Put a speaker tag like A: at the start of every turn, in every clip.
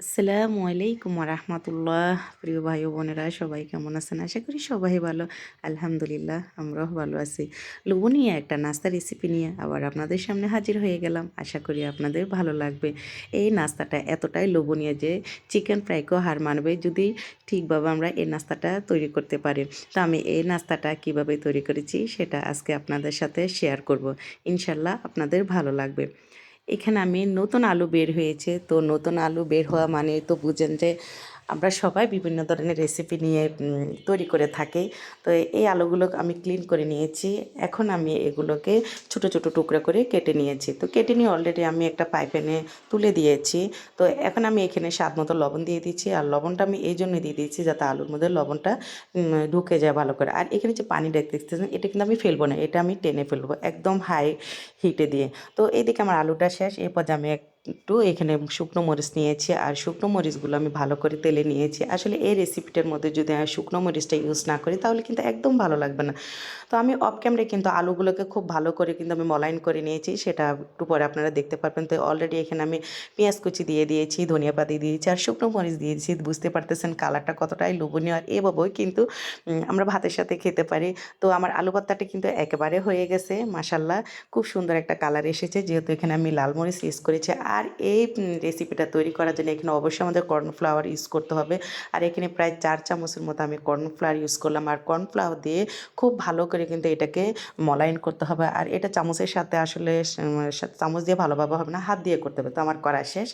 A: আসসালামু আলাইকুম রহমতুল্লাহ প্রিয় ভাই বোনেরা, সবাই কেমন আছেন? আশা করি সবাই ভালো। আলহামদুলিল্লাহ, আমরাও ভালো আছি। লোভনীয় একটা নাস্তা রেসিপি নিয়ে আবার আপনাদের সামনে হাজির হয়ে গেলাম। আশা করি আপনাদের ভালো লাগবে। এই নাস্তাটা এতটাই লোভনীয় যে চিকেন ফ্রাইকেও হার মানবে যদি ঠিকভাবে আমরা এই নাস্তাটা তৈরি করতে পারি। তো আমি এই নাস্তাটা কীভাবে তৈরি করেছি সেটা আজকে আপনাদের সাথে শেয়ার করব। ইনশাল্লাহ আপনাদের ভালো লাগবে। এখানে আমি নতুন আলু বের হয়েছে। তো নতুন আলু বের হওয়া মানে তো বুঝেন যে আমরা সবাই বিভিন্ন ধরনের রেসিপি নিয়ে তৈরি করে থাকি। তো এই আলুগুলো আমি ক্লিন করে নিয়েছি। এখন আমি এগুলোকে ছোট ছোট টুকরো করে কেটে নিয়েছি। তো কেটে নিয়ে অলরেডি আমি একটা পাইপেনে তুলে দিয়েছি। তো এখন আমি এখানে স্বাদ মতো লবণ দিয়ে দিচ্ছি। আর লবণটা আমি এই জন্য দিয়ে দিচ্ছি যাতে আলুর মধ্যে লবণটা ঢুকে যায় ভালো করে। আর এখানে যে পানি দেখতেছেন, এটা কিন্তু আমি ফেলব না। এটা আমি টেনে ফেলব একদম হাই হিটে দিয়ে। তো এইদিকে আমার আলুটা শেষ। এরপর আমি এক একটু এখানে শুকনো মরিচ নিয়েছি আর শুকনো মরিচগুলো আমি ভালো করে তেলে নিয়েছি। আসলে এই রেসিপিটার মধ্যে যদি আমি শুকনো মরিচটা ইউজ না করি, তাহলে কিন্তু একদম ভালো লাগবে না। তো আমি অফ ক্যামেরায় কিন্তু আলুগুলোকে খুব ভালো করে কিন্তু আমি মলাইন করে নিয়েছি, সেটা একটু পরে আপনারা দেখতে পারবেন। তো অলরেডি এখানে আমি পেঁয়াজ কুচি দিয়ে দিয়েছি, ধনিয়া পাতি দিয়েছি আর শুকনো মরিচ দিয়েছি। বুঝতে পারতেছেন কালারটা কতটাই লোভনীয় আর এভাবেই কিন্তু আমরা ভাতের সাথে খেতে পারি। তো আমার আলু ভর্তাটা কিন্তু একেবারে হয়ে গেছে মাসাল্লাহ খুব সুন্দর একটা কালার এসেছে, যেহেতু এখানে আমি লাল মরিচ ইউজ করেছি। আর এই রেসিপিটা তৈরি করার জন্য এখানে অবশ্যই আমাদের কর্নফ্লাওয়ার ইউজ করতে হবে। আর এখানে প্রায় চার চামচের মতো আমি কর্নফ্লাওয়ার ইউজ করলাম। আর কর্নফ্লাওয়ার দিয়ে খুব ভালো করে কিন্তু এটাকে মলাইন করতে হবে। আর এটা চামচের সাথে আসলে চামচ দিয়ে ভালোভাবে হবে না, হাত দিয়ে করতে হবে। তো আমার করা শেষ।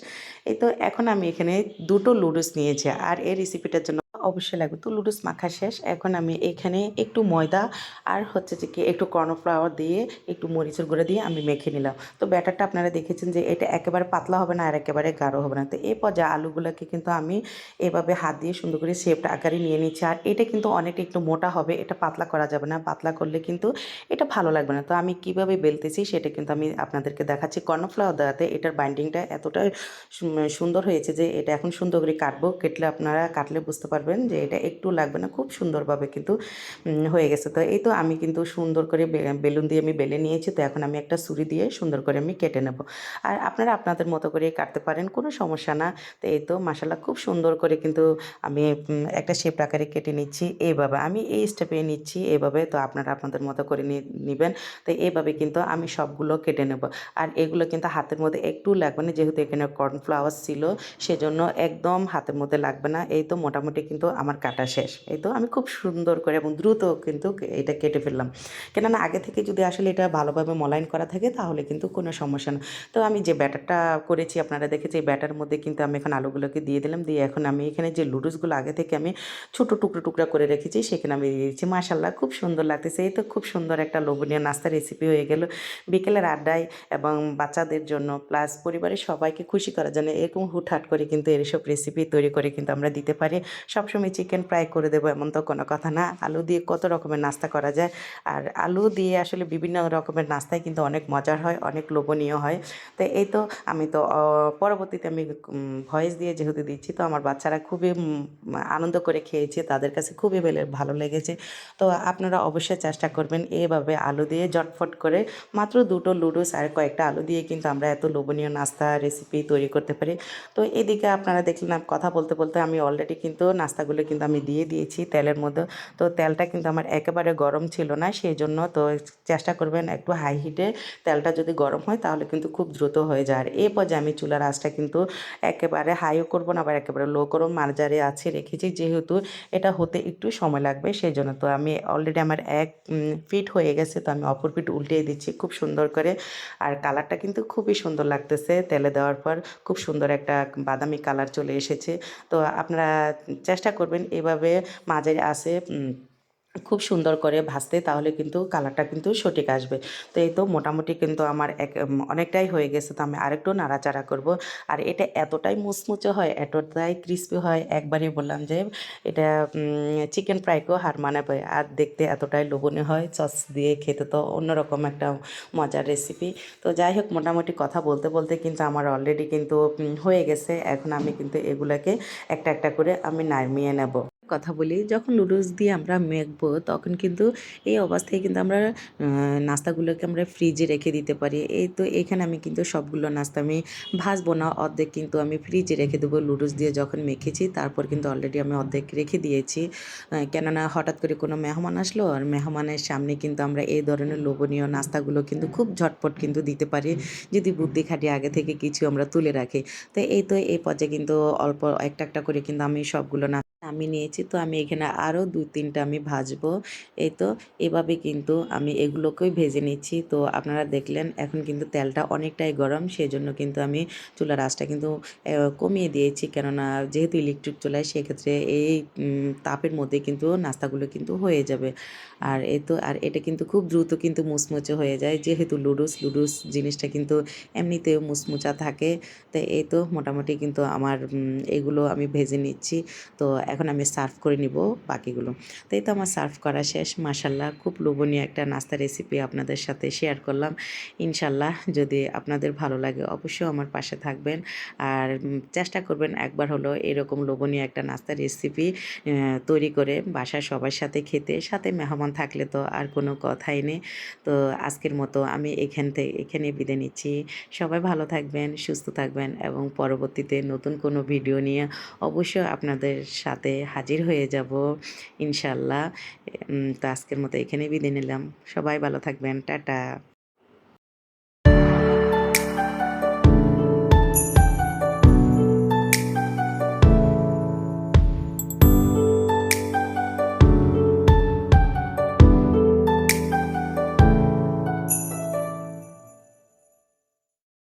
A: এই তো এখন আমি এখানে দুটো লুডুস নিয়েছি। আর এই রেসিপিটার জন্য অবশ্যই লাগবে। তো লুডুস মাখা শেষ। এখন আমি এখানে একটু ময়দা আর হচ্ছে যে কি একটু কর্নফ্লাওয়ার দিয়ে একটু মরিচের গুঁড়ো দিয়ে আমি মেখে নিলাম। তো ব্যাটারটা আপনারা দেখেছেন যে এটা একেবারে পাতলা হবে না আর একেবারে গাঢ় হবে না। তো এই পর্যায়ে আলুগুলোকে কিন্তু আমি এভাবে হাত দিয়ে সুন্দর করে শেপটা আকারে নিয়ে নিচ্ছি। আর এটা কিন্তু অনেকটা একটু মোটা হবে। এটা পাতলা করা যাবে না। পাতলা করলে কিন্তু এটা ভালো লাগবে না। তো আমি কীভাবে বেলতেছি সেটা কিন্তু আমি আপনাদেরকে দেখাচ্ছি। কর্নফ্লাওয়ার দেওয়াতে এটার বাইন্ডিংটা এতটাই সুন্দর হয়েছে যে এটা এখন সুন্দর করে কাটবো। কেটলে আপনারা কাটলে বুঝতে পারবেন পারবেন যে এটা একটু লাগবে না, খুব সুন্দরভাবে কিন্তু হয়ে গেছে। তো এই তো আমি কিন্তু সুন্দর করে বেলুন দিয়ে আমি বেলে নিয়েছি, তো এখন আমি একটা ছুরি দিয়ে সুন্দর করে আমি কেটে নেব। আর আপনারা আপনাদের মতো করে কাটতে পারেন, কোনো সমস্যা না। তো এই তো মশালা খুব সুন্দর করে কিন্তু আমি একটা শেপ আকারে কেটে নিচ্ছি এইভাবে আমি এই স্টেপে নিচ্ছি এভাবে, তো আপনারা আপনাদের মতো করে নেবেন। তো এইভাবে কিন্তু আমি সবগুলো কেটে নেব। আর এগুলো কিন্তু হাতের মধ্যে একটু লাগবে না, যেহেতু এখানে কর্নফ্লাওয়ার ছিল, সেজন্য একদম হাতের মধ্যে লাগবে না। এই তো মোটামুটি কিন্তু কিন্তু আমার কাটা শেষ। এই তো আমি খুব সুন্দর করে এবং দ্রুত কিন্তু এটা কেটে ফেললাম। কেননা আগে থেকে যদি আসলে এটা ভালোভাবে মলাইন করা থাকে তাহলে কিন্তু কোনো সমস্যা না। তো আমি যে ব্যাটারটা করেছি, আপনারা দেখেছি এই ব্যাটার মধ্যে কিন্তু আমি এখন আলুগুলোকে দিয়ে দিলাম। দিয়ে এখন আমি এখানে যে লুডুসগুলো আগে থেকে আমি ছোটো টুকরো টুকরা করে রেখেছি, সেখানে আমি দিয়ে দিচ্ছি। মাশাল্লাহ খুব সুন্দর লাগতেছে। এই তো খুব সুন্দর একটা লোভনীয় নাস্তা রেসিপি হয়ে গেল। বিকেলের আড্ডায় এবং বাচ্চাদের জন্য প্লাস পরিবারের সবাইকে খুশি করার জন্য এরকম হুটহাট করে কিন্তু এসব রেসিপি তৈরি করে কিন্তু আমরা দিতে পারি। সব সবসময় চিকেন ফ্রাই করে দেবো, এমন তো কোনো কথা না। আলু দিয়ে কত রকমের নাস্তা করা যায়। আর আলু দিয়ে আসলে বিভিন্ন রকমের নাস্তায় কিন্তু অনেক মজার হয়, অনেক লোভনীয় হয়। তো এই তো আমি তো পরবর্তীতে আমি ভয়েস দিয়ে যেহেতু দিচ্ছি, তো আমার বাচ্চারা খুবই আনন্দ করে খেয়েছে, তাদের কাছে খুবই ভালো লেগেছে। তো আপনারা অবশ্যই চেষ্টা করবেন এভাবে আলু দিয়ে জটফট করে, মাত্র দুটো লুডুস আর কয়েকটা আলু দিয়ে কিন্তু আমরা এত লোভনীয় নাস্তা রেসিপি তৈরি করতে পারি। তো এদিকে আপনারা দেখলেন, কথা বলতে বলতে আমি অলরেডি কিন্তু নাস্তা পাস্তাগুলো কিন্তু আমি দিয়ে দিয়েছি তেলের মধ্যে। তো তেলটা কিন্তু আমার একেবারে গরম ছিল না সেই জন্য তো চেষ্টা করবেন একটু হাই হিটে তেলটা যদি গরম হয় তাহলে কিন্তু খুব দ্রুত হয়ে যায়। আর এই পর্যায়ে আমি চুলার আঁচটা কিন্তু একেবারে হাইও করব না, আবার একেবারে লো করব মার্জারে আছে রেখেছি, যেহেতু এটা হতে একটু সময় লাগবে সেই জন্য তো আমি অলরেডি আমার এক ফিট হয়ে গেছে, তো আমি অপর ফিট উল্টিয়ে দিচ্ছি খুব সুন্দর করে। আর কালারটা কিন্তু খুবই সুন্দর লাগতেছে তেলে দেওয়ার পর, খুব সুন্দর একটা বাদামি কালার চলে এসেছে। তো আপনারা চেষ্টা করবেন এভাবে মাঝে আসে খুব সুন্দর করে ভাজতে, তাহলে কিন্তু কালারটা কিন্তু সঠিক আসবে। তো এই তো মোটামুটি কিন্তু আমার এক অনেকটাই হয়ে গেছে। তো আমি আরেকটু নাড়াচাড়া করব। আর এটা এতটাই মুচমুচে হয়, এতটাই ক্রিস্পি হয়, একবারই বললাম যে এটা চিকেন ফ্রাইকেও হার মানে মানাবে। আর দেখতে এতটাই লোভনীয় হয় সস দিয়ে খেতে তো অন্যরকম একটা মজার রেসিপি তো যাই হোক, মোটামুটি কথা বলতে বলতে কিন্তু আমার অলরেডি কিন্তু হয়ে গেছে। এখন আমি কিন্তু এগুলাকে একটা একটা করে আমি নামিয়ে নেব। কথা বলি, যখন লুডুস দিয়ে আমরা মেখবো, তখন কিন্তু এই অবস্থায় কিন্তু আমরা নাস্তাগুলোকে আমরা ফ্রিজে রেখে দিতে পারি। এই তো এখানে আমি কিন্তু সবগুলো নাস্তা আমি ভাজবো না, অর্ধেক কিন্তু আমি ফ্রিজে রেখে দেবো লুডুস দিয়ে যখন মেখেছি, তারপর কিন্তু অলরেডি আমি অর্ধেক রেখে দিয়েছি। কেননা হঠাৎ করে কোনো মেহমান আসলো, আর মেহমানের সামনে কিন্তু আমরা এই ধরনের লোভনীয় নাস্তাগুলো কিন্তু খুব ঝটপট কিন্তু দিতে পারি, যদি বুদ্ধি খাটিয়ে আগে থেকে কিছু আমরা তুলে রাখি। তো এই তো এই পর্যায়ে কিন্তু অল্প একটা একটা করে কিন্তু আমি সবগুলো আমি নিয়েছি। তো আমি এখানে আরও দু তিনটা আমি ভাজবো। এই তো, এভাবে কিন্তু আমি এগুলোকেই ভেজে নিচ্ছি। তো আপনারা দেখলেন, এখন কিন্তু তেলটা অনেকটাই গরম সেই জন্য কিন্তু আমি চুলার আঁচটা কিন্তু কমিয়ে দিয়েছি। কেননা যেহেতু ইলেকট্রিক চুলায়, সেক্ষেত্রে এই তাপের মধ্যে কিন্তু নাস্তাগুলো কিন্তু হয়ে যাবে। আর এই তো, আর এটা কিন্তু খুব দ্রুত কিন্তু মুচমুচে হয়ে যায়। যেহেতু লুডুস লুডুস জিনিসটা কিন্তু এমনিতেও মুচমুচা থাকে। তো এই তো, মোটামুটি কিন্তু আমার এগুলো আমি ভেজে নিচ্ছি। তো এখন আমি সার্ভ করে নিব বাকিগুলো। তাই তো আমার সার্ভ করা শেষ। মাসাল্লাহ খুব লোভনীয় একটা নাস্তা রেসিপি আপনাদের সাথে শেয়ার করলাম। ইনশাল্লাহ যদি আপনাদের ভালো লাগে অবশ্যই আমার পাশে থাকবেন। আর চেষ্টা করবেন একবার হলো এরকম লোভনীয় একটা নাস্তা রেসিপি তৈরি করে বাসায় সবার সাথে খেতে। সাথে মেহমান থাকলে তো আর কোনো কথাই নেই। তো আজকের মতো আমি এখান থেকে এখানে বিদায় নিচ্ছি। সবাই ভালো থাকবেন, সুস্থ থাকবেন এবং পরবর্তীতে নতুন কোনো ভিডিও নিয়ে অবশ্যই আপনাদের সাথে হাজির হয়ে যাব ইনশাল্লাহ। তো আজকের মতো এখানে বিদায় নিলাম। সবাই ভালো থাকবেন। টাটা।